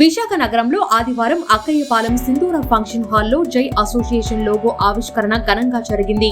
విశాఖ నగరంలో ఆదివారం అక్కయ్యపాలెం సింధూర ఫంక్షన్ హాల్లో జై అసోసియేషన్ లోగో ఆవిష్కరణ ఘనంగా జరిగింది.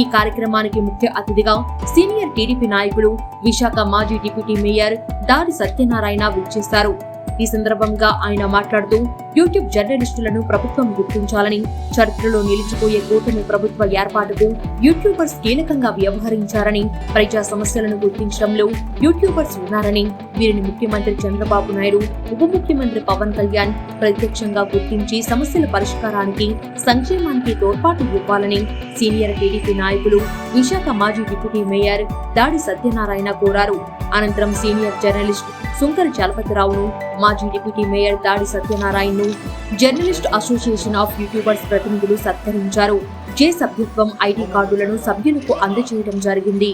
ఈ కార్యక్రమానికి ముఖ్య అతిథిగా సీనియర్ టీడీపీ నాయకులు విశాఖ మాజీ డిప్యూటీ మేయర్ దాడి సత్యనారాయణ విచ్చేశారు. ఈ సందర్భంగా ఆయన మాట్లాడుతూ యూట్యూబ్ జర్నలిస్టులను ప్రభుత్వం గుర్తించాలని చరిత్రలో నిలిచిపోయే కూటమి ప్రభుత్వ ఏర్పాటుకు యూట్యూబర్స్ కీలకంగా వ్యవహరించారని ప్రజా సమస్యలను గుర్తించడంలో యూట్యూబర్స్ ఉన్నారని వీరిని ముఖ్యమంత్రి చంద్రబాబు నాయుడు ఉప ముఖ్యమంత్రి పవన్ కళ్యాణ్ ప్రత్యక్షంగా గుర్తించి సమస్యల పరిష్కారానికి సంక్షేమానికి తోడ్పాటు ఇవ్వాలని సీనియర్ టీడీపీ నాయకులు విశాఖ మాజీ డిప్యూటీ మేయర్ దాడి సత్యనారాయణ కోరారు. అనంతరం సీనియర్ జర్నలిస్ట్ సుంకర చలపతిరావును మాజీ డిప్యూటీ మేయర్ దాడి సత్యనారాయణను జర్నలిస్ట్ అసోసియేషన్ ఆఫ్ యూట్యూబర్స్ ప్రతినిధులు సత్కరించారు. జే సభ్యత్వం ఐడి కార్డులను సభ్యులకు అందజేయడం జరిగింది.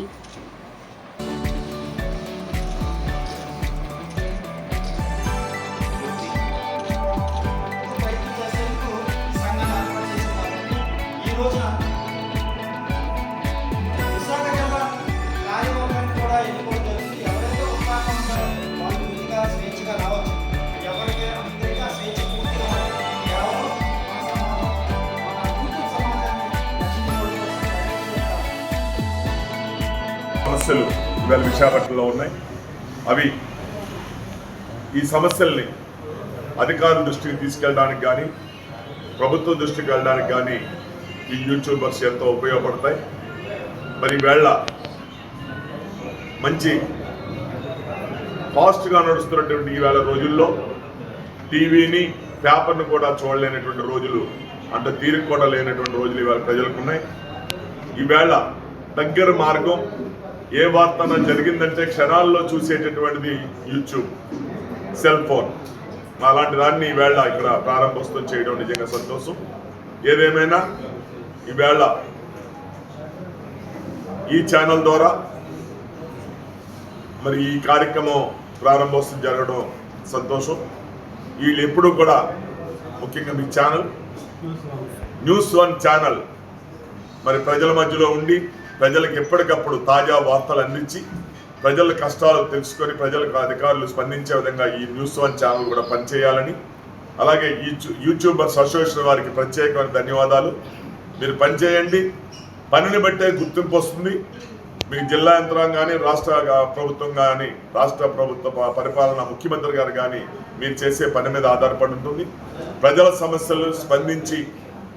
సమస్యలు ఇవాళ విశాఖపట్నంలో ఉన్నాయి. అవి ఈ సమస్యల్ని అధికారుల దృష్టికి తీసుకెళ్ళడానికి కానీ ప్రభుత్వ దృష్టికి వెళ్ళడానికి కానీ ఈ యూట్యూబర్స్ ఎంతో ఉపయోగపడతాయి. మరి వేళ మంచి ఫాస్ట్గా నడుస్తున్నటువంటి ఈవేళ రోజుల్లో టీవీని పేపర్ను కూడా చూడలేనటువంటి రోజులు అంత తీరిక కూడా లేనటువంటి రోజులు ఇవాళ ప్రజలకు ఉన్నాయి ఈవేళ దగ్గర మార్గం ఏ వార్తన జరిగిందంటే క్షణాల్లో చూసేటటువంటిది యూట్యూబ్ సెల్ ఫోన్. అలాంటి దాన్ని ఈవేళ ఇక్కడ ప్రారంభోత్సవం చేయడం నిజంగా సంతోషం. ఏదేమైనా ఈవేళ ఈ ఛానల్ ద్వారా మరి ఈ కార్యక్రమం ప్రారంభోత్సవం జరగడం సంతోషం. వీళ్ళు ఎప్పుడూ కూడా ముఖ్యంగా మీ ఛానల్ న్యూస్ వన్ ఛానల్. మరి ప్రజల మధ్యలో ఉండి ప్రజలకు ఎప్పటికప్పుడు తాజా వార్తలు అందించి ప్రజల కష్టాలు తెలుసుకొని ప్రజలకు అధికారులు స్పందించే విధంగా ఈ న్యూస్ వన్ ఛానల్ కూడా పనిచేయాలని అలాగే ఈ యూట్యూబర్స్ అసోసియేషన్ వారికి ప్రత్యేకమైన ధన్యవాదాలు. మీరు పనిచేయండి పనిని బట్టే గుర్తింపు వస్తుంది. మీ జిల్లా యంత్రం కానీ రాష్ట్ర ప్రభుత్వం కానీ రాష్ట్ర ప్రభుత్వ పరిపాలన ముఖ్యమంత్రి గారు కానీ మీరు చేసే పని మీద ఆధారపడి ఉంటుంది. ప్రజల సమస్యలు స్పందించి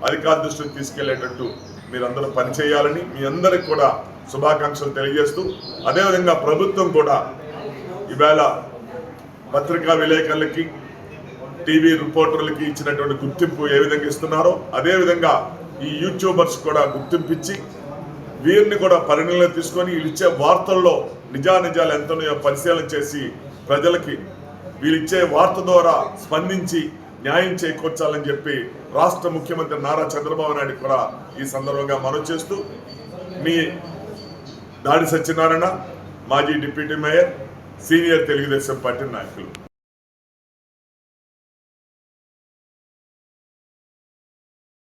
అధికార దృష్టికి తీసుకెళ్ళేటట్టు మీరందరూ పనిచేయాలని మీ అందరికి కూడా శుభాకాంక్షలు తెలియజేస్తూ అదేవిధంగా ప్రభుత్వం కూడా ఈవేళ పత్రికా విలేకరులకి టీవీ రిపోర్టర్లకి ఇచ్చినటువంటి గుర్తింపు ఏ విధంగా ఇస్తున్నారో అదేవిధంగా ఈ యూట్యూబర్స్ కూడా గుర్తింపిచ్చి వీరిని కూడా పరిగణలో తీసుకొని వీళ్ళిచ్చే వార్తల్లో నిజానిజాలు ఎంతనో పరిశీలన చేసి ప్రజలకి వీళ్ళిచ్చే వార్త ద్వారా స్పందించి న్యాయం చేకూర్చాలని చెప్పి రాష్ట్ర ముఖ్యమంత్రి నారా చంద్రబాబు నాయుడు కూడా ఈ సందర్భంగా మనవి చేస్తూ మీ దాడి సత్యనారాయణ మాజీ deputy mayor senior Telugu Desam party నాయకులు.